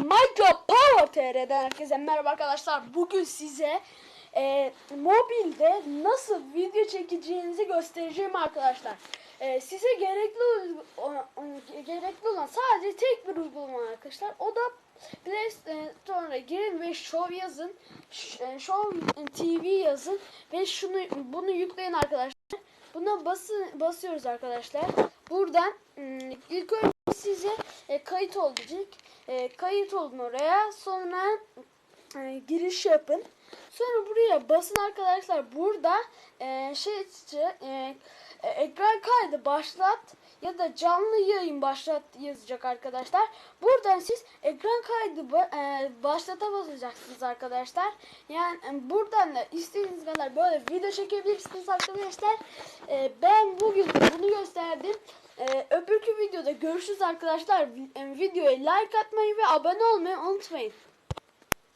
Minecraft Power TR'den herkese merhaba arkadaşlar. Bugün size e, mobilde nasıl video çekeceğinizi göstereceğim arkadaşlar. E, size gerekli gerekli olan sadece tek bir uygulama arkadaşlar. O da Play Store'a girin ve Show yazın. E, Show TV yazın ve şunu bunu yükleyin arkadaşlar. Buna bası, basıyoruz arkadaşlar. Buradan ım, ilk önce e, kayıt olacak. E, kayıt olun oraya. Sonra e, giriş yapın. Sonra buraya basın arkadaşlar. Burada e, şey e, e, ekran kaydı başlat ya da canlı yayın başlat yazacak arkadaşlar. Buradan siz ekran kaydı e, başlata basacaksınız arkadaşlar. Yani e, buradan da istediğiniz kadar böyle video çekebilirsiniz arkadaşlar. E, ben bugün bunu gösterdim. Videoda görüşürüz arkadaşlar. Vi- Videoya like atmayı ve abone olmayı unutmayın.